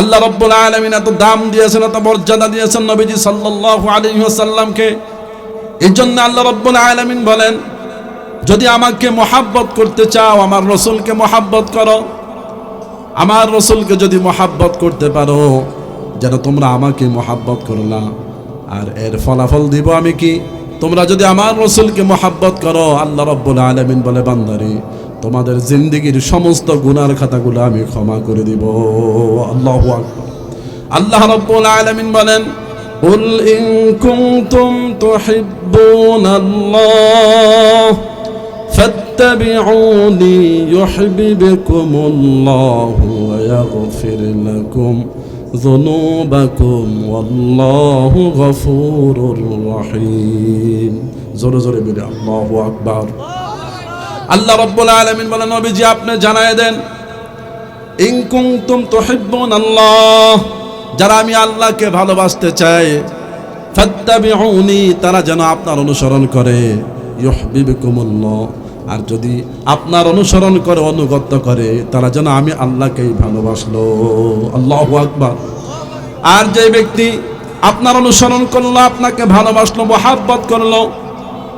আল্লাহ রব্বুল আলমিন এত দাম দিয়েছেন, এত মর্যাদা দিয়েছেন নবীজি সাল্লাল্লাহু আলাইহি ওয়াসাল্লামকে। এই জন্য আল্লাহ রব্বুল আলমিন বলেন, যদি আমাকে মহাব্বত করতে চাও, আমার রসুলকে মহাব্বত করো। আমার রসুলকে যদি মহাব্বত করতে পারো, যেন তোমরা আমাকে মহাব্বত করো না। আর এর ফলাফল দিব আমি কি? তোমরা যদি আমার রসুলকে মহাব্বত করো, আল্লাহ রব্বুল আলমিন বলে, বান্দারি তোমাদের জিন্দিগির সমস্ত গুনার খাতাগুলো আমি ক্ষমা করে দিব আল্লাহ আল্লাহ রব্বুল আলমিন বলেন قل إن كنتم تحبون الله فاتبعوني يحببكم الله ويغفر لكم ذنوبكم والله غفور رحيم জোরে জোরে বেরে আল্লাহু আকবার আল্লাহ রব্বুল আলামিন বলেন, নবীজি আপনি জানায় দেন, ইন কুনতুম তুহিব্বুন আল্লাহ যারা আমি আল্লাহকে ভালোবাসতে চাই, ফাত্তাবিউনি তারা যেন আপনার অনুসরণ করে, ইউহবিবকুমুল্লাহ আর যদি আপনার অনুসরণ করে, অনুগত করে, তারা যেন আমি আল্লাহকেই ভালোবাসলো। আল্লাহু আকবার। আর যে ব্যক্তি আপনার অনুসরণ করল, আপনাকে ভালোবাসলো, মহাব্বত করল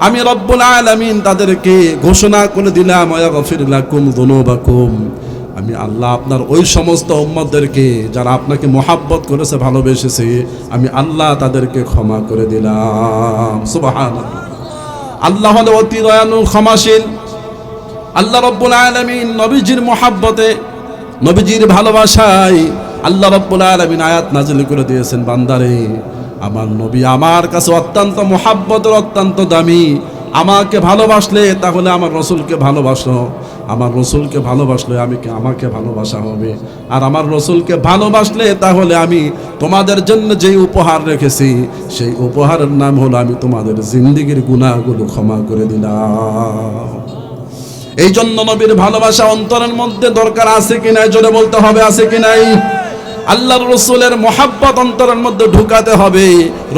আমি রব্বুল আলামিন তাদেরকে ঘোষণা করে দিলাম, ওয়াগফির লাকুম আমি আল্লাহ আপনার ওই সমস্ত উম্মতদেরকে, যারা আপনাকে মোহাব্বত করেছে, ভালোবেসেছে, আমি আল্লাহ তাদেরকে ক্ষমা করে দিলাম। সুবহানাল্লাহ। আল্লাহ হলো অতি দয়ালু, ক্ষমাশীল। আল্লাহ রব্বুল আলমিন নবীজির মোহাব্বতে, নবীজির ভালোবাসায় আল্লাহ রব্বুল আলমিন আয়াত নাজিল করে দিয়েছেন, বান্দারে। আমার নবী আমার কাছে অত্যন্ত মোহাব্বতের অত্যন্ত দামি। আমাকে ভালোবাসলে তাহলে আমার রসুলকে ভালোবাসো। আমার রসুলকে ভালোবাসলে আমি আমাকে ভালোবাসা হবে। আর আমার রসুলকে ভালোবাসলে তাহলে আমি তোমাদের জন্য যেই উপহার রেখেছি, সেই উপহারের নাম হলো আমি তোমাদের জিন্দিগির গুণাগুলো ক্ষমা করে দিলাম। এই জন্য নবীর ভালোবাসা অন্তরের মধ্যে দরকার আছে কি নাই? জোরে বলতে হবে, আছে কি নাই? আল্লাহর রসুলের মোহাব্বত অন্তরের মধ্যে ঢুকাতে হবে।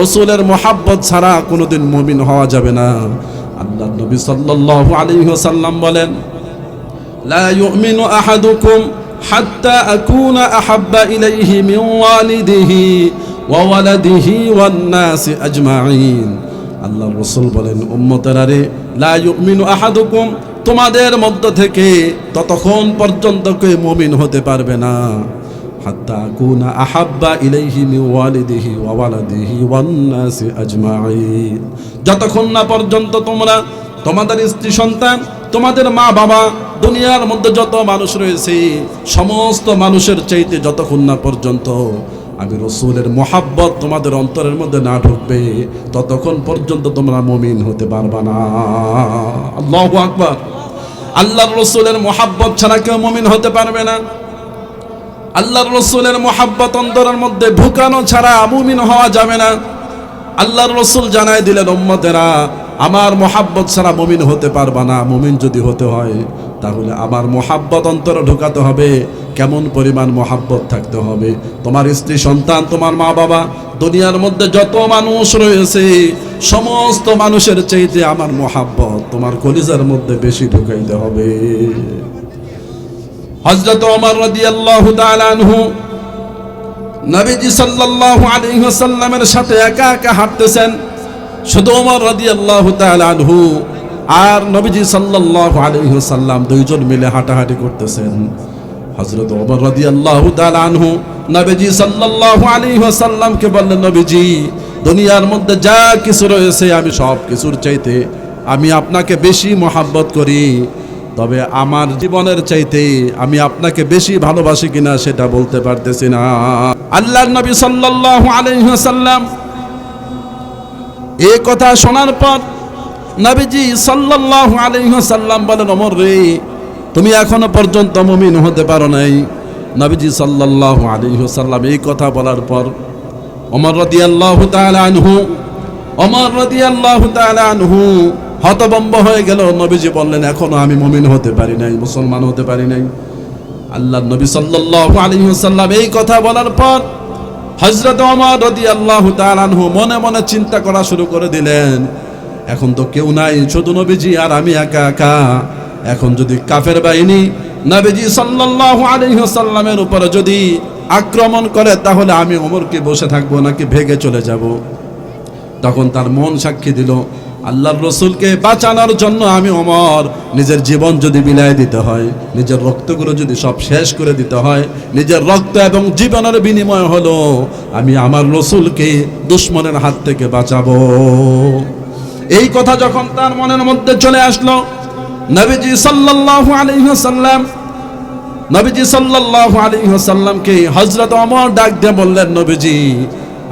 রসুলের মোহাব্বত ছাড়া কোনোদিন মুমিন হওয়া যাবে না। আল্লাহ নবী সাল্লাল্লাহু আলাইহি ওয়াসাল্লাম বলেন, লা ইউমিনু আহাদুকুম হাত্তা আকুনা আহাব্বা ইলাইহি মিন ওয়ালিদিহি ওয়া ওয়ালাদিহি ওয়ান নাসি আজমাইন আল্লাহ রসুল বলেন, উম্মতেরা রে, লা ইউমিনু আহাদুকুম, তোমাদের মধ্য থেকে ততক্ষণ পর্যন্ত কেউ মুমিন হতে পারবে না। আহাব্বা যতক্ষণ না পর্যন্ত তোমরা তোমাদের স্ত্রী সন্তান, তোমাদের মা বাবা, দুনিয়ার মধ্যে যত মানুষ রয়েছে, সমস্ত মানুষের চাইতে যতক্ষণ না পর্যন্ত আমি রসুলের মোহাব্বত তোমাদের অন্তরের মধ্যে না ঢুকবে, ততক্ষণ পর্যন্ত তোমরা মমিন হতে পারবা না। আল্লাহ আকবার। আল্লাহর রসুলের মোহাব্বত ছাড়া কেউ মমিন হতে পারবে না। আল্লাহর রসুলের মোহাব্বত অন্তরের মধ্যে ঢুকানো ছাড়া মুমিন হওয়া যাবে না। আল্লাহর রসুল জানাই দিলেন, উম্মতেরা, আমার মোহাব্বত ছাড়া মুমিন হতে পারবা না। মুমিন যদি হতে হয়, তাহলে আমার মোহাব্বত অন্তরে ঢোকাতে হবে। কেমন পরিমাণ মোহাব্বত থাকতে হবে? তোমার স্ত্রী, সন্তান, তোমার মা বাবা দুনিয়ার মধ্যে যত মানুষ রয়েছে, সমস্ত মানুষের চাইতে আমার মোহাব্বত তোমার কলিজার মধ্যে বেশি ঢুকাইতে হবে। হজরত ওমর রাদিয়াল্লাহু তাআলা আনহু নবীজি সাল্লাল্লাহু আলাইহি ওয়াসাল্লামের সাথে একা একা হাঁটতেছেন। শুধু ওমর রাদিয়াল্লাহু তাআলা আনহু আর নবীজি সাল্লাল্লাহু আলাইহি ওয়াসাল্লাম দুইজন মিলে হাঁটাহাঁটি করতেছেন। হযরত ওমর রাদিয়াল্লাহু তাআলা আনহু নবীজি সাল্লাল্লাহু আলাইহি ওয়াসাল্লামকে বললেন, নবীজি, দুনিয়ার মধ্যে যা কিছু রয়েছে আমি সব কিছুর চাইতে আমি আপনাকে বেশি মহাব্বত করি। তবে আমার জীবনের চাইতে আমি আপনাকে বেশি ভালোবাসি কিনা সেটা বলতে পারতেছি না। আল্লাহর নবী ওয়াসাল্লাম এই কথা শোনার পর নবীজি সাল্লাল্লাহু আলাইহি ওয়াসাল্লাম বলেন, ওমর রে, তুমি এখনও পর্যন্ত মুমিন হতে পারো নাই। নবীজি সাল্লাল্লাহু আলাইহি ওয়াসাল্লাম এই কথা বলার পর ওমর রাদিয়াল্লাহু তাআলা আনহু, ওমর রাদিয়াল্লাহু তাআলা আনহু হতবম্ব হয়ে গেল। নবীজি বললেন, এখনও আমি মমিন হতে পারি নাই, মুসলমান হতে পারি নাই। আল্লাহ নবী সাল্লাল্লাহু আলাইহি এই কথা বলার পর হযরত ওমর রাদিয়াল্লাহু তাআলা আনহু মনে মনে চিন্তা করা শুরু করে দিলেন, এখন তো কেউ নাই, শুধু নবীজি আর আমি একা একা। এখন যদি কাফের বাহিনী নবীজি সাল্লাল্লাহু আলাইহি ওয়াসাল্লামের উপরে যদি আক্রমণ করে, তাহলে আমি ওমরকে বসে থাকব নাকি ভেগে চলে যাব? তখন তার মন সাক্ষী দিল আল্লাহর রসুলকে বাঁচানোর জন্য আমি অমর নিজের জীবন যদি বিলায় দিতে হয়, নিজের রক্তগুলো যদি সব শেষ করে দিতে হয়, নিজের রক্ত এবং জীবনের বিনিময় হলো, আমি আমার রসুলকে দুশ্মনের হাত থেকে বাঁচাবো। এই কথা যখন তার মনের মধ্যে চলে আসলো, নবীজি সাল্লাল্লাহু আলাইহি ওয়াসাল্লাম, নবীজি সাল্লাল্লাহু আলাইহি ওয়াসাল্লামকে হযরত ওমর ডাক দিয়ে বললেন, নবীজি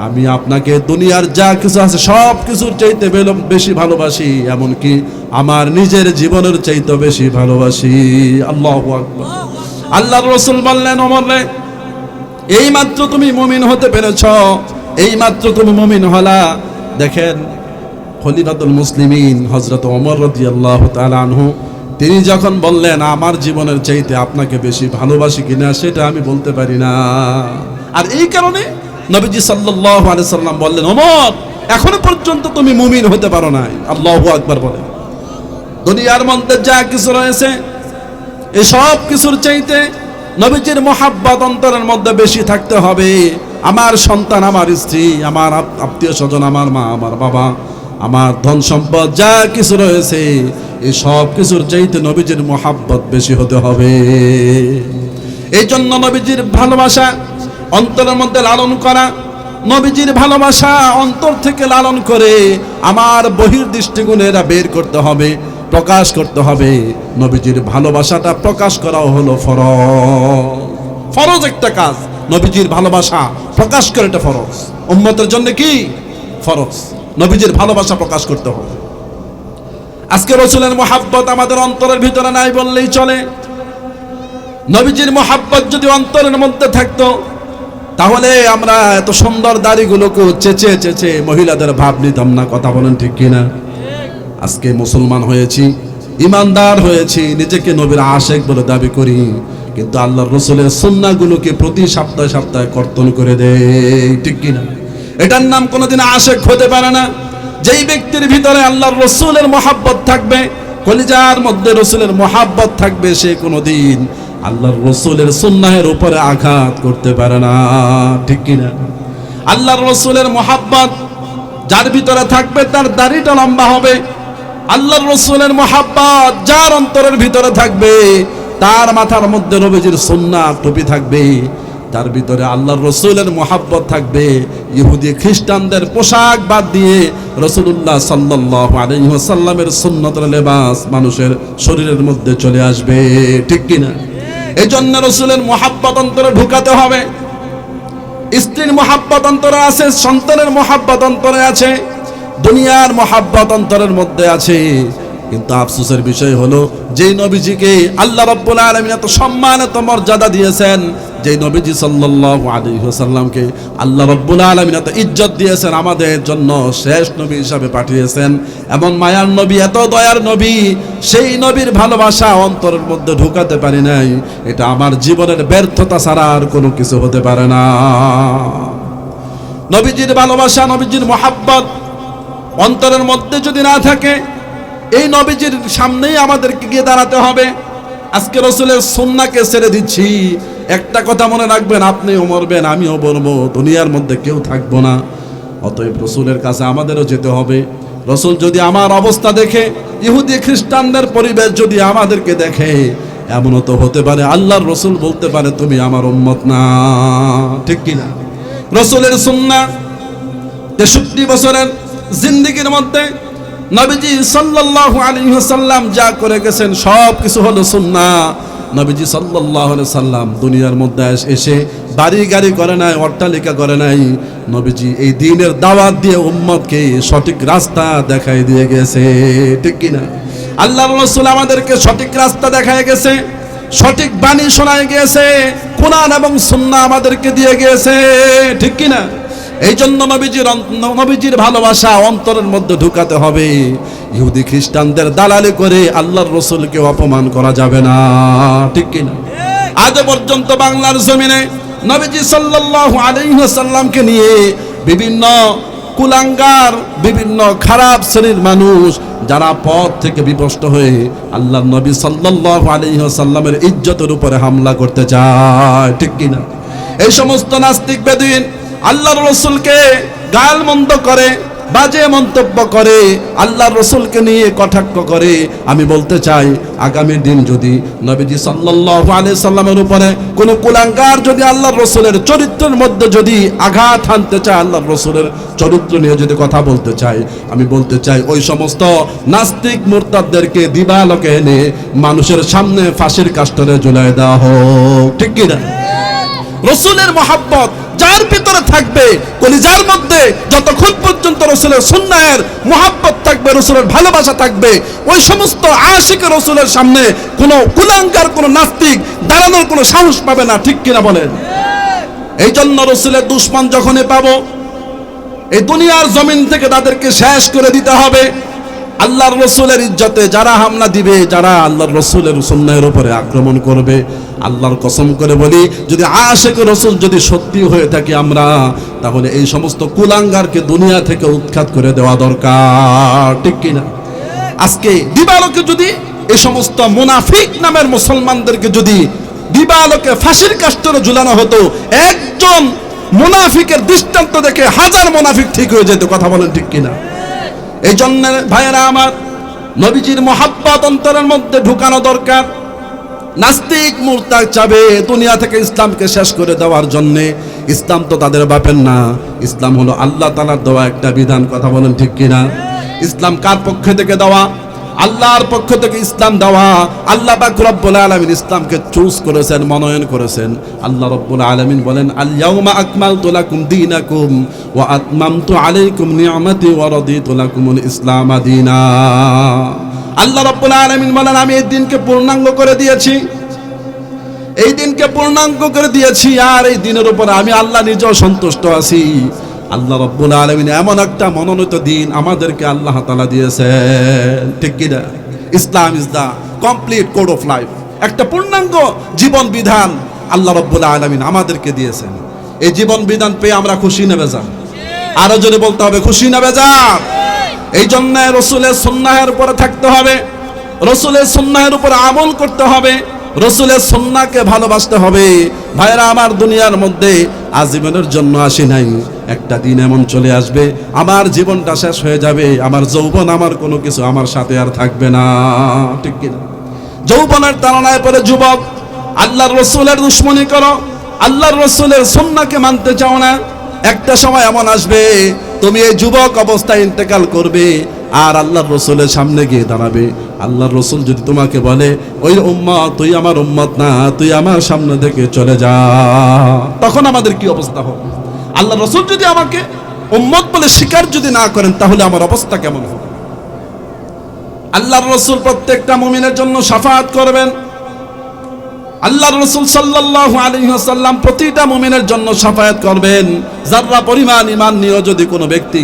আমি আপনাকে দুনিয়ার যা কিছু আছে, সব কিছুর চাইতে বেশি ভালোবাসি, এমনকি আমার নিজের জীবনের চাইতে বেশি ভালোবাসি। আল্লাহ আল্লাহর রাসূল বললেন, ওমর রে এই মাত্র তুমি মুমিন হতে পেরেছ এই মাত্র তুমি মুমিন হলা। দেখেন, খলিফাতুল মুসলিমিন হজরত ওমর রাদিয়াল্লাহু তাআলা আনহু, তিনি যখন বললেন, আমার জীবনের চাইতে আপনাকে বেশি ভালোবাসি কিনা, সেটা আমি বলতে পারি না। আর এই কারণে নবীজি সাল্লাল্লাহু আলাইহি সাল্লাম বললেন, ওমর, এখনও পর্যন্ত তুমি মুমিন হতে পারো না আল্লাহু আকবার বলেন। দুনিয়ার মধ্যে যা কিছু রয়েছে এই সব কিছুর চাইতে নবীজির মোহাব্বত অন্তরের মধ্যে বেশি থাকতে হবে। আমার সন্তান, আমার স্ত্রী, আমার আত্মীয় স্বজন, আমার মা, আমার বাবা, আমার ধন সম্পদ, যা কিছু রয়েছে এই সব কিছুর চাইতে নবীজির মোহাব্বত বেশি হতে হবে। এই জন্য নবীজির ভালোবাসা অন্তরের মধ্যে লালন করা, নবীজির ভালোবাসা অন্তর থেকে লালন করে আমার বহির দৃষ্টিগুণ এরা বের করতে হবে, প্রকাশ করতে হবে। নবীজির ভালোবাসাটা প্রকাশ করাও হলো ফরজ। ফরজ একটা কাজ, নবীজির ভালোবাসা প্রকাশ করে এটা ফরজ। উম্মতের জন্য কি? ফরজ। নবীজির ভালোবাসা প্রকাশ করতে হবে। আজকে রসুলের মোহাব্বত আমাদের অন্তরের ভিতরে নাই বললেই চলে। নবীজির মোহাব্বত যদি অন্তরের মধ্যে থাকতো তাহলে আমরা এত সুন্দর দাড়িগুলোকে চেঁচে চেঁচে মহিলাদের ভাব নিতাম না, কথা বলেন ঠিক কিনা? আজকে মুসলমান হয়েছি, ইমানদার হয়েছি, নিজেকে নবীর আশেক বলে দাবি করি, কিন্তু আল্লাহর রসুলের সন্নাগুলোকে প্রতি সপ্তাহে সপ্তাহে কর্তন করে দেয় ঠিক কিনা? এটার নাম কোনোদিন আশেক হতে পারে না। যেই ব্যক্তির ভিতরে আল্লাহর রসুলের মহাব্বত থাকবে, কলিজার মধ্যে রসুলের মহাব্বত থাকবে, সে কোনোদিন আল্লাহর রসুলের সুন্নাহের উপরে আঘাত করতে পারে না। ঠিক কিনা? আল্লাহর রসুলের মহাব্বত যার ভিতরে থাকবে তার দাড়িটা লম্বা হবে। আল্লাহর রসুলের মহাব্বত যার অন্তরের ভিতরে থাকবে, তার মাথার মধ্যে নবীজির সুন্না টুপি থাকবে। তার ভিতরে আল্লাহর রসুলের মহাব্বত থাকবে। ইহুদি খ্রিস্টানদের পোশাক বাদ দিয়ে রসুল্লাহ সাল্লাহ আলহিহাসাল্লামের সুন্নতের লেবাস মানুষের শরীরের মধ্যে চলে আসবে। ঠিক কিনা? এই রসুলের মহাব্বত অন্তরে ঢুকাতে হবে। স্ত্রীর মহাব্বত অন্তরে আছে, সন্তানের মহাব্বত অন্তরে আছে, দুনিয়ার মহাব্বত অন্তরের মধ্যে আছে। কিন্তু আফসোসের বিষয় হলো যেই নবীজিকে আল্লাহ রব্বুল আলমিন এত সম্মান, এত মর্যাদা দিয়েছেন, যেই নবীজি সাল্লাল্লাহু আলাইহি ওয়াসাল্লামকে আল্লাহ রব্বুল আলমিন এত ইজ্জত দিয়েছেন, আমাদের জন্য শেষ নবী হিসাবে পাঠিয়েছেন। এমন মায়ার নবী, এত দয়ার নবী, সেই নবীর ভালোবাসা অন্তরের মধ্যে ঢুকাতে পারি নাই। এটা আমার জীবনের ব্যর্থতা ছাড়া আর কোনো কিছু হতে পারে না। নবীজির ভালোবাসা, নবীজির মহাব্বত অন্তরের মধ্যে যদি না থাকে এই নবীজির সামনেই আমাদেরকে গিয়ে দাঁড়াতে হবে। আজকে রসুলের সন্নাকে ছেড়ে দিচ্ছি। একটা কথা মনে রাখবেন, আপনিও মরবেন, আমিও বলব দুনিয়ার মধ্যে কেউ থাকব না। অতএব রসুলের কাছে আমাদেরও যেতে হবে। রসুল যদি আমার অবস্থা দেখে, ইহুদি খ্রিস্টানদের পরিবেশ যদি আমাদেরকে দেখে, এমনও তো হতে পারে, আল্লাহর রসুল বলতে পারে, তুমি আমার উম্মত না। ঠিক কিনা? রসুলের সুন্না তেষট্টি বছরের জিন্দিগির মধ্যে নবীজি সাল্লাল্লাহু আলাইহি ওয়াসাল্লাম যা করে গেছেন, সব কিছু হলো সুন্নাহ। নবীজি আলাইহি সাল্লাম দুনিয়ার মধ্যে এসে বাড়ি গাড়ি করে নাই, অট্টালিকা করে নাই। নবীজি এই দিনের দাওয়াত দিয়ে উম্মতকে সঠিক রাস্তা দেখাই দিয়ে গেছে, ঠিক কিনা? আল্লাহর রাসূল আমাদেরকে সঠিক রাস্তা দেখায় গেছে, সঠিক বাণী শোনায় গিয়েছে কোরআন এবং সুন্নাহ আমাদেরকে দিয়ে গিয়েছে ঠিক কিনা? এই জন্য নবীজির নবীজির ভালোবাসা অন্তরের মধ্যে ঢুকাতে হবে। ইহুদি খ্রিস্টানদের দালালি করে আল্লাহর রসুলকে অপমান করা যাবে না। ঠিক কিনা? আজ পর্যন্ত বাংলার জমিনে নবীজি সাল্লাল্লাহু আলাইহি ওয়াসাল্লামকে নিয়ে বিভিন্ন কুলাঙ্গার বিভিন্ন খারাপ শ্রেণির মানুষ যারা পথ থেকে বিপষ্ট হয়ে আল্লাহ নবী সাল্লাল্লাহু আলাইহি ওয়াসাল্লামের ইজ্জতের উপরে হামলা করতে চায়। ঠিক কিনা? এই সমস্ত নাস্তিক বেদুইন আল্লাহর রসুলকে গাল মন্দ করে, বাজে মন্তব্য করে, আল্লাহর রসুলকে নিয়ে কটাক্ষ করে। আমি বলতে চাই, আগামী দিন যদি নবীজি আলাইহি সাল্লামের উপরে কোনো কুলাঙ্গার যদি আল্লাহর রসুলের চরিত্রের মধ্যে যদি আঘাত হানতে চায়, আল্লাহর রসুলের চরিত্র নিয়ে যদি কথা বলতে চাই আমি বলতে চাই, ওই সমস্ত নাস্তিক মুরতাদদেরকে দিবালোকে এনে মানুষের সামনে ফাঁসির কাস্টরে ঝুলাই দেওয়া হোক। ঠিক কি না রসুলের মহাব্বত যার ভিতরে থাকবে কলিজার মধ্যে যতক্ষণ পর্যন্ত রসুলের সুন্নায়ের মহাব্বত থাকবে, রসুলের ভালোবাসা থাকবে, ওই সমস্ত আশিক রসুলের সামনে কোনো কুলাঙ্কার কোনো নাস্তিক দাঁড়ানোর কোনো সাহস পাবে না, ঠিক কিনা বলেন? এই জন্য রসুলের দুশ্মন যখনই পাবো, এই দুনিয়ার জমিন থেকে তাদেরকে শেষ করে দিতে হবে। আল্লাহর রসুলের ইজ্জতে যারা হামলা দিবে, যারা আল্লাহর রসুলের সুন্নাহের উপরে আক্রমণ করবে, আল্লাহর কসম করে বলি, যদি আশেক রসুল যদি সত্যি হয়ে থাকে আমরা, তাহলে এই সমস্ত কুলাঙ্গারকে দুনিয়া থেকে উৎখাত করে দেওয়া দরকার, ঠিক কিনা? আজকে দিবালোকে যদি এই সমস্ত মুনাফিক নামের মুসলমানদেরকে যদি দিবালোকে ফাঁসির কাস্টরে ঝুলানো হতো, একজন মুনাফিকের দৃষ্টান্ত দেখে হাজার মুনাফিক ঠিক হয়ে যেত, কথা বলেন ঠিক কিনা? এই জন্য ভাইয়েরা আমার নবীজির মহাব্বত অন্তরের মধ্যে ঢুকানো দরকার। নাস্তিক মুরতাক চাবে দুনিয়া থেকে ইসলামকে শেষ করে দেওয়ার জন্যে। ইসলাম তো তাদের বাপের না। ইসলাম হলো আল্লাহ তালার দেওয়া একটা বিধান। কথা বলেন ঠিক কিনা? ইসলাম কার পক্ষ থেকে দেওয়া? আল্লাহর পক্ষ থেকে ইসলাম দেওয়া। আল্লাহ পাক রব্বুল আলামিন ইসলামকে চুজ করেছেন, মনোনয়ন করেছেন। আল্লাহ রব্বুল আলামিন বলেন আল ইয়াউমা আকমালতু লাকুম দীনাকুম ওয়া আতমামতু আলাইকুম নি'মাতি ওয়া রাদিতু লাকুমুল ইসলাম দীনা। আল্লাহ রব্বুল আলামিন বলেন, আমি এই দিনকে পূর্ণাঙ্গ করে দিয়েছি। এই দিনকে পূর্ণাঙ্গ করে দিয়েছি। আর এই দিনের উপর আমি আল্লাহ নিজেও সন্তুষ্ট আছি। আল্লাহ রব্বুল আলমিন এমন একটা মনোনীত দিন আমাদেরকে আল্লাহ তালা দিয়েছেন। ঠিক কিনা Islam is the complete code of life. একটা পূর্ণাঙ্গ জীবন বিধান আল্লাহ রব্বুল আলমিন আমাদেরকে দিয়েছেন। এই জীবন বিধান পেয়ে আমরা খুশি নেবে যান আরও জোরে বলতে হবে, খুশি নেবে যান এই জন্য রসুলের সন্ন্যাহের উপরে থাকতে হবে। রসুলের সন্ন্যাহের উপরে আমল করতে হবে। রসুলের সন্নাকে ভালোবাসতে হবে। ভাইরা, আমার দুনিয়ার মধ্যে আজীবনের জন্য আসি নাই। একটা দিন এমন চলে আসবে, আমার জীবনটা শেষ হয়ে যাবে, আমার যৌবন, আমার কোনো কিছু আমার সাথে আর থাকবে না। ঠিক কিনা যৌবনের তাড়নায় পরে যুবক, আল্লাহর রসুলের দুশ্মনী করো, আল্লাহর রসুলের সন্নাকে মানতে চাও না। একটা সময় এমন আসবে, তুমি এই যুবক অবস্থায় ইন্তেকাল করবে আর আল্লাহর রসুলের সামনে গিয়ে দাঁড়াবে। আল্লাহর রসুল যদি তোমাকে বলে, ওই উম্মত, তুই আমার উম্মত না, তুই আমার সামনে থেকে চলে যা। তখন আমাদের কি অবস্থা হবে? আল্লাহ রসুল যদি আমাকে উম্মত বলে স্বীকার যদি না করেন, তাহলে আমার অবস্থা কেমন হবে? আল্লাহর রসুল প্রত্যেকটা মুমিনের জন্য সাফাত করবেন। আল্লাহর রসুল সাল্লাল্লাহু আলাইহি ওয়াসাল্লাম প্রতিটা মুমিনের জন্য সাফায়াত করবেন। যাররা পরিমাণ ইমান নিয়ে যদি কোনো ব্যক্তি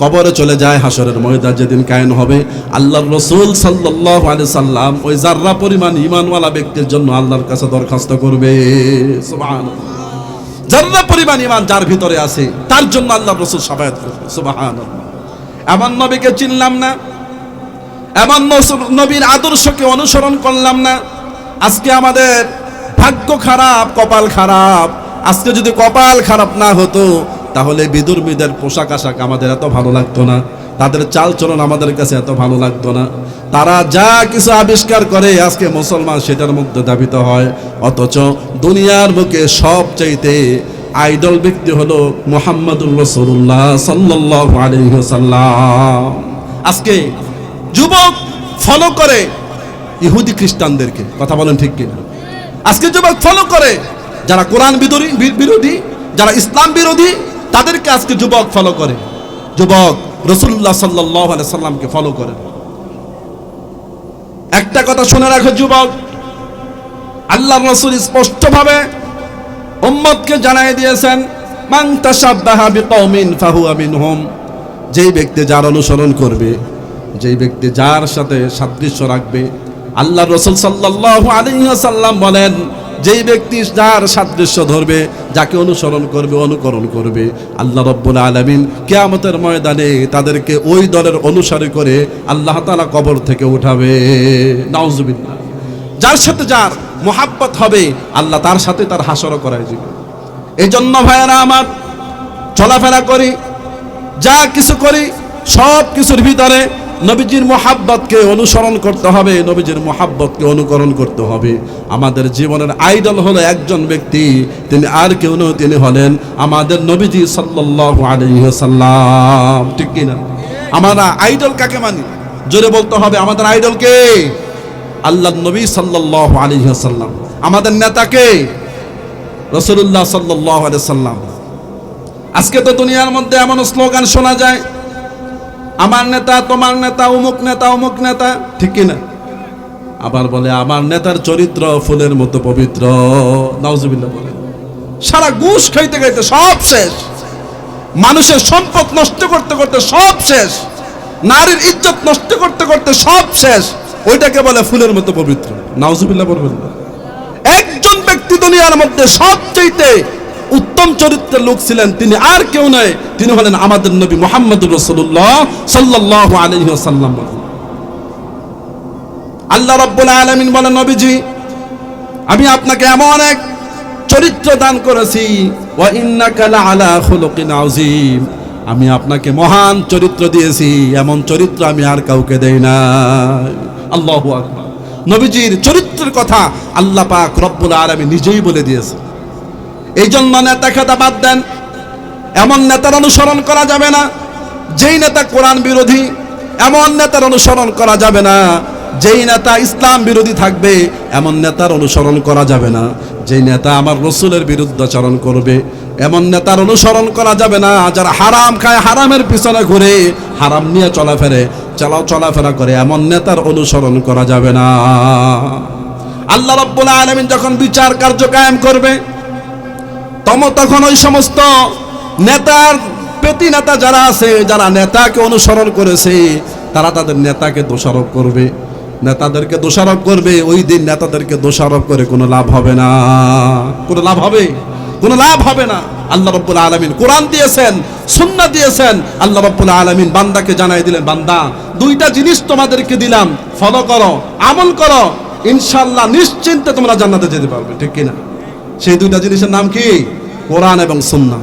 কবরে চলে যায় হাসরের ময়দান যেদিন কায়েম হবে, আল্লাহর রসুল সাল্লাল্লাহু আলি সাল্লাম ওই যাররা পরিমাণ ঈমানওয়ালা ব্যক্তির জন্য আল্লাহর কাছে দরখাস্ত করবে। সুবহানাল্লাহ। যাররা পরিমাণ ঈমান যার ভিতরে আছে, তার জন্য আল্লাহ রসুল সাফায়াত সুবহানাল্লাহ। এমন নবীকে চিনলাম না, এমন নবীর আদর্শকে অনুসরণ করলাম না। আজকে আমাদের ভাগ্য খারাপ, কপাল খারাপ। আজকে যদি কপাল খারাপ না হতো, তাহলে বিদুর্মীদের পোশাক আশাক আমাদের এত ভালো লাগতো না। তাদের চাল চলন আমাদের কাছে এত ভালো লাগতো না। তারা যা কিছু আবিষ্কার করে আজকে মুসলমান সেটার মধ্যে দাবিত হয়। অথচ দুনিয়ার বুকে সবচাইতে আইডল ব্যক্তি হলো মোহাম্মদুর রসুল্লাহ সাল্লাহ আলহিহাল্লাম আজকে যুবক ফলো করে ইহুদি খ্রিস্টানদেরকে, কথা বলেন ঠিক কিনা? আজকে যুবক ফলো করে যারা কোরআন বিরোধী বিরোধী, যারা ইসলাম বিরোধী, তাদেরকে আজকে যুবক ফলো করে। যুবক রসুল্লাহ সাল্লাহ সাল্লামকে ফলো করে একটা কথা শুনে রাখো যুবক আল্লাহ রসুল স্পষ্টভাবে উম্মতকে জানাই দিয়েছেন যেই ব্যক্তি যার অনুসরণ করবে, যেই ব্যক্তি যার সাথে সাদৃশ্য রাখবে আল্লাহ রসুল সাল্লাল্লাহু আলাইহি ওয়াসাল্লাম বলেন যেই ব্যক্তি যার সাদৃশ্য ধরবে, যাকে অনুসরণ করবে, অনুকরণ করবে, আল্লাহ রব্বুল আলামিন কেয়ামতের ময়দানে তাদেরকে ওই দলের অনুসারী করে আল্লাহ তাআলা কবর থেকে উঠাবে। নাউজুবিল্লাহ। যার সাথে যার মোহাব্বত হবে, আল্লাহ তার সাথে তার হাসরও করায় দিবে। এই জন্য ভাইয়েরা আমার, চলাফেরা করি, যা কিছু করি সব কিছুর ভিতরে নবীজির মোহাব্বতকে অনুসরণ করতে হবে, নবীজির মোহাব্বতকে অনুকরণ করতে হবে। আমাদের জীবনের আইডল হলো একজন ব্যক্তি, তিনি আর কেউ নয়, তিনি হলেন আমাদের নবীজি সাল্লাল্লাহু আলাইহি সাল্লাম ঠিক কি না? আমরা আইডল কাকে মানি? জোরে বলতে হবে, আমাদের আইডল কে? আল্লাহ নবী সাল্লাল্লাহু আলাইহি সাল্লাম আমাদের নেতাকে রসুল্লাহ সাল্লাল্লাহু আলাইহি সাল্লাম আজকে তো দুনিয়ার মধ্যে এমন স্লোগান শোনা যায় আমার নেতা, তোমার নেতা, অমুক নেতা অমুক নেতা, ঠিক কিনা? আবার বলে, আমার নেতার চরিত্র ফুলের মতো পবিত্র। নাউজুবিল্লাহ বলে, সারা ঘুষ খাইতে খাইতে সব শেষ। মানুষের সম্পদ নষ্ট করতে করতে সব শেষ। নারীর ইজ্জত নষ্ট করতে করতে সব শেষ। ওইটাকে বলে ফুলের মতো পবিত্র। নাউজুবিল্লাহ বলবেন একজন ব্যক্তি দুনিয়ার মধ্যে সবচেয়ে উত্তম চরিত্রের লোক ছিলেন তিনি আর কেউ নয় তিনি হলেন আমাদের নবী মোহাম্মদ রসুল্লাহ সাল্লাহ আলহি সাল্লাম আল্লাহ রব্বুল আলমিন বলেন, নবীজি, আমি আপনাকে এমন এক চরিত্র দান করেছি আমি আপনাকে মহান চরিত্র দিয়েছি, এমন চরিত্র আমি আর কাউকে দেই না আল্লাহ নবীজির চরিত্রের কথা আল্লাহ পাক রব্বুল আলামিন নিজেই বলে দিয়েছে এই জন্য নেতা খেতা বাদ দেন। এমন নেতার অনুসরণ করা যাবে না। যেই নেতা কোরআন বিরোধী, এমন নেতার অনুসরণ করা যাবে না। যেই নেতা ইসলাম বিরোধী থাকবে, এমন নেতার অনুসরণ করা যাবে না। যেই নেতা আমার রসুলের বিরুদ্ধাচরণ করবে, এমন নেতার অনুসরণ করা যাবে না। যারা হারাম খায়, হারামের পিছনে ঘুরে, হারাম নিয়ে চলাফেরে, চালাও, চলাফেরা করে, এমন নেতার অনুসরণ করা যাবে না। আল্লাহ রব্বুল আলমিন যখন বিচার কার্য কায়েম করবে তম তখন ওই সমস্ত নেতার পেতি নেতা যারা আছে, যারা নেতাকে অনুসরণ করেছে, তারা তাদের নেতাকে দোষারোপ করবে। নেতাদেরকে দোষারোপ করবে, ওই দিন নেতাদেরকে দোষারোপ করে কোনো লাভ হবে না। কোনো লাভ হবে? কোনো লাভ হবে না। আল্লাহ রব্বুল আলমিন কোরআন দিয়েছেন সুন্না দিয়েছেন। আল্লাহ রব্বুল আলমিন বান্দাকে জানাই দিলেন, বান্দা, দুইটা জিনিস তোমাদেরকে দিলাম। ফলো করো, আমল করো। ইনশাল্লাহ নিশ্চিন্তে তোমরা জান্নাতে যেতে পারবে, ঠিক কিনা? সেই দুইটা জিনিসের নাম কি? কোরআন এবং সুন্না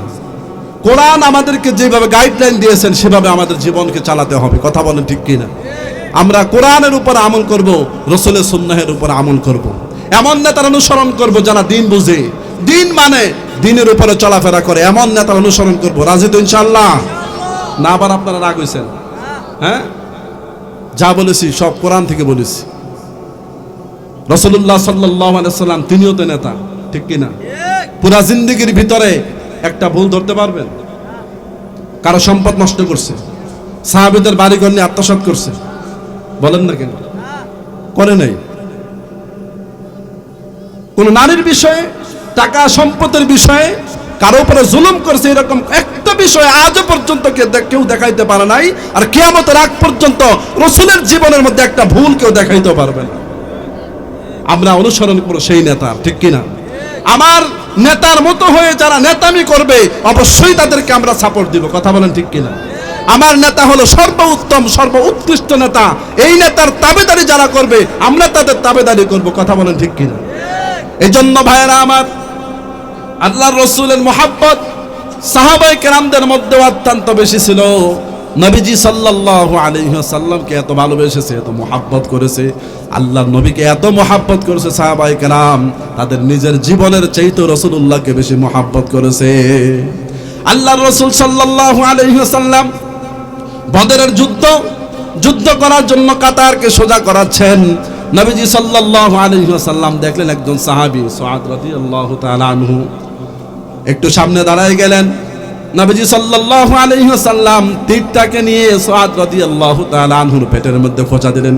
কোরআন আমাদেরকে যেভাবে গাইডলাইন দিয়েছেন, সেভাবে আমাদের জীবনকে চালাতে হবে। কথা বলেন ঠিক কিনা? আমরা কোরআনের উপর আমল করব, রসুলের সুন্নাহের উপর আমল করব। এমন নেতার অনুসরণ করব যারা দিন বুঝে। দিন মানে দিনের উপরে চলাফেরা করে। এমন নেতার অনুসরণ করব। রাজি তো ইনশাল্লাহ না আবার আপনারা রাগ হয়েছেন হ্যাঁ? যা বলেছি, সব কোরআন থেকে বলেছি। রসুল্লাহ সাল্লাহ সাল্লাম তিনিও তো নেতা। ঠিক কিনা? পুরা জিন্দগির ভিতরে একটা ভুল ধরতে পারবেন? কারও সম্পদ নষ্ট করছে। সাহাবিদের বাড়িঘর নিয়ে আত্মসাত করছে। বলেন না কেন? করে নাই। কোন নারীর বিষয়ে, টাকা সম্পদের বিষয়ে কারও উপরে জুলুম করছে এরকম একটা বিষয় আজও পর্যন্ত কেউ দেখাইতে পারে নাই। আর কেয়ামতের আগ পর্যন্ত রসুলের জীবনের মধ্যে একটা ভুল কেউ দেখাইতে পারবে না। আমরা অনুসরণ করব সেই নেতার, ঠিক কিনা? আমার নেতার মতো হয়ে যারা নেতামি করবে, অবশ্যই তাদেরকে আমরা সাপোর্ট দিব। কথা বলেন ঠিক কিনা? আমার নেতা হলো সর্বোত্তম সর্ব উৎকৃষ্ট নেতা। এই নেতার তাবেদারি যারা করবে, আমরা তাদের তাবেদারি করব। কথা বলেন ঠিক কিনা? এই জন্য ভাইয়েরা আমার আল্লাহ রসুলের মোহাব্বত সাহাবাই কেরামদের মধ্যে অত্যন্ত বেশি ছিল। নবীজি সাল্লাল্লাহু আলাইহি সাল্লামকে এত ভালোবেসেছে, এত মোহাব্বত করেছে আল্লাহ নবীকে এত মোহাব্বত করেছে সাহাবাই কেরাম, তাদের নিজের জীবনের চাইতে রসুল্লাহকে বেশি মোহাব্বত করেছে। আল্লাহ রসুল সাল্লাল্লাহু আলাইহি সাল্লাম বদরের যুদ্ধ যুদ্ধ করার জন্য কাতারকে সোজা করাচ্ছেন। নবীজি সাল্লাল্লাহু আলাইহি সাল্লাম দেখলেন একজন সাহাবী সুআদ রাদিয়াল্লাহু তাআলা আনহু, একটু সামনে দাঁড়ায় গেলেন। নবীজি সাল্লাল্লাহু আলাইহি সাল্লাম তীরটাকে নিয়ে সুআদ রাদিয়াল্লাহু তাআলা আনহুর পেটের মধ্যে খোঁচা দিলেন।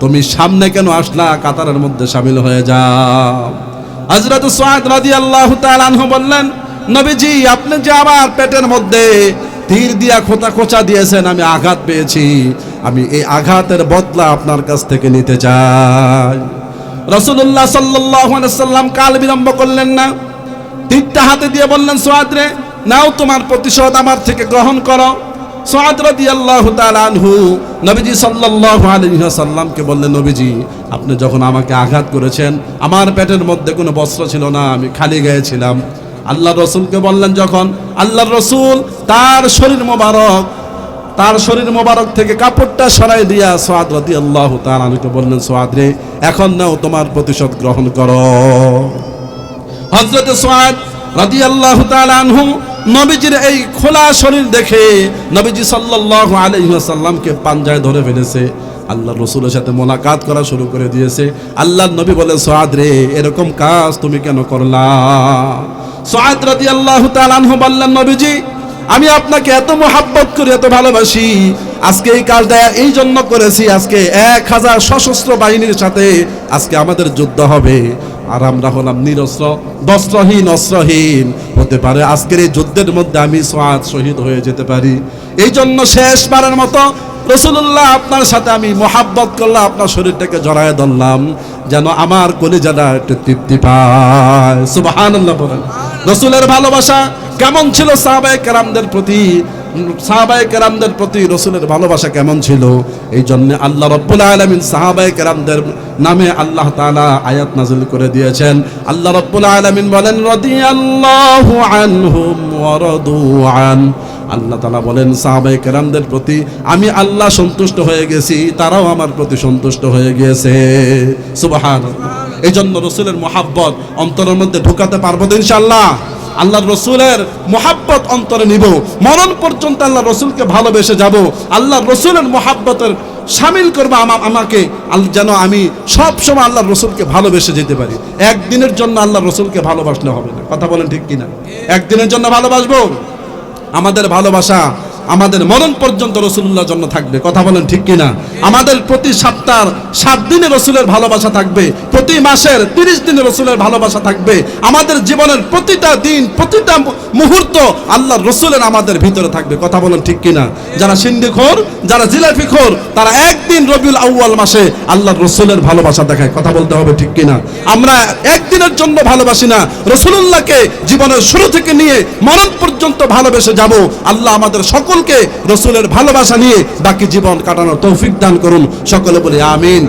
তুমি সামনে কেন আসলা? কাতারের মধ্যে শামিল হয়ে যাও। হযরত সুআদ রাদিয়াল্লাহু তাআলা আনহু বললেন, নবীজি, আপনি যে আমার পেটের মধ্যে তীর দিয়া খোঁচা খোঁচা দিয়েছেন, আমি আঘাত পেয়েছি। আমি এই আঘাতের বদলা আপনার কাছ থেকে নিতে চাই। রসুল্লাহ সাল্লাম কাল বিলম্ব করলেন না। তীরটা হাতে দিয়ে বললেন সোয়াদ রে নাও তোমার প্রতিশোধ আমার থেকে গ্রহণ করো। সোয়াদ রাদিয়াল্লাহু তাআলা আনহু নবীজি সাল্লাল্লাহু আলাইহি সাল্লামকে বললেন, নবীজি, আপনি যখন আমাকে আঘাত করেছেন, আমার পেটের মধ্যে কোনো বস্ত্র ছিল না, আমি খালি গিয়েছিলাম আল্লাহ রসুলকে বললেন, যখন আল্লাহ রসুল তার শরীর মোবারক, তার শরীর মোবারক থেকে কাপড়টা সরাই দিয়া সোয়াদ রাদি আল্লাহ আনুকে বললেন সোয়াদ রে, এখন নাও তোমার প্রতিশোধ গ্রহণ করো। হজরত সোয়াদ রাদি আল্লাহ আনহু নবীজির এই খোলা শরীর দেখে নবীজি সাল্লাল্লাহু আলাইহি ওয়াসাল্লামকে পাঞ্জায় ধরে ফেলেছে। আল্লাহ রসুলের সাথে মোলাকাত করা শুরু করে দিয়েছে। আল্লাহ নবী বলে, সোয়াদ রে, এরকম কাজ তুমি কেন করলা? সোয়াদ রাদি আল্লাহ আনহু বললেন, নবীজি আমি আপনাকে এত মোহাব্বত করি, এত ভালোবাসি। আজকে এই কাজটা এই জন্য করেছি, আজকে এক হাজার সশস্ত্র বাহিনীর সাথে আজকে আমাদের যুদ্ধ হবে। আর আমরা হলাম নিরস্ত্র, বস্ত্রহীন, অস্ত্রহীন। হতে পারে আজকের এই যুদ্ধের মধ্যে আমি সোয়াদ শহীদ হয়ে যেতে পারি। এই জন্য শেষবারের মতো রসুল্লাহ আপনার সাথে আমি মোহাব্বত করলাম, আপনার শরীরটাকে জড়ায় ধরলাম, যেন আমার কলিজাটা একটু তৃপ্তি পায়। বলেন। রসুলের ভালোবাসা কেমন ছিল সাহাবায়ে কেরামদের প্রতি, সাহাবায়ে কেরামদের প্রতি রসুলের ভালোবাসা কেমন ছিল? এই জন্য আল্লাহ রব্বুল আলমিন সাহাবায়ে কেরামদের নামে আল্লাহ তাআলা আয়াত নাজিল করে দিয়েছেন। আল্লাহ রব্বুল আলমিন বলেন, রাদিয়াল্লাহু আনহুম ওয়া রাদু আন। আল্লাহ তালা বলেন সাহাবাই কেরামদের প্রতি আমি আল্লাহ সন্তুষ্ট হয়ে গেছি, তারাও আমার প্রতি সন্তুষ্ট হয়ে গিয়েছে। সুবাহান এই জন্য রসুলের মোহাব্বত অন্তরের মধ্যে ঢুকাতে পারব তো ইনশাল্লাহ আল্লাহ রসুলের মোহাব্বত অন্তরে নিব। মরণ পর্যন্ত আল্লাহ রসুলকে ভালোবেসে যাব। আল্লাহ রসুলের মোহাব্বতের সামিল করব আমা- আমাকে। যেন আমি সব সময় আল্লাহ রসুলকে ভালোবেসে যেতে পারি। একদিনের জন্য আল্লাহ রসুলকে ভালোবাসলে হবে না। কথা বলেন ঠিক কিনা? একদিনের জন্য ভালোবাসবো? আমাদের ভালোবাসা আমাদের মরণ পর্যন্ত রসুল্লাহর জন্য থাকবে। কথা বলেন ঠিক কিনা? আমাদের প্রতি সপ্তাহ সাত দিনে রসুলের ভালোবাসা থাকবে। প্রতি মাসের তিরিশ দিনে রসুলের ভালোবাসা থাকবে। আমাদের জীবনের প্রতিটা দিন, প্রতিটা মুহূর্ত আল্লাহ রসুলের আমাদের ভিতরে থাকবে। কথা বলেন ঠিক কিনা? যারা সিন্দিখোর যারা জিলাফিখোর তারা একদিন রবিউল আউয়াল মাসে আল্লাহ রসুলের ভালোবাসা দেখায়। কথা বলতে হবে ঠিক কিনা? আমরা একদিনের জন্য ভালোবাসি না। রসুল্লাহকে জীবনের শুরু থেকে নিয়ে মরণ পর্যন্ত ভালোবেসে যাব। আল্লাহ আমাদের সকলকে রসুলের ভালোবাসা নিয়ে বাকি জীবন কাটানোর তৌফিক দান করুন। সকলে বলে আমিন।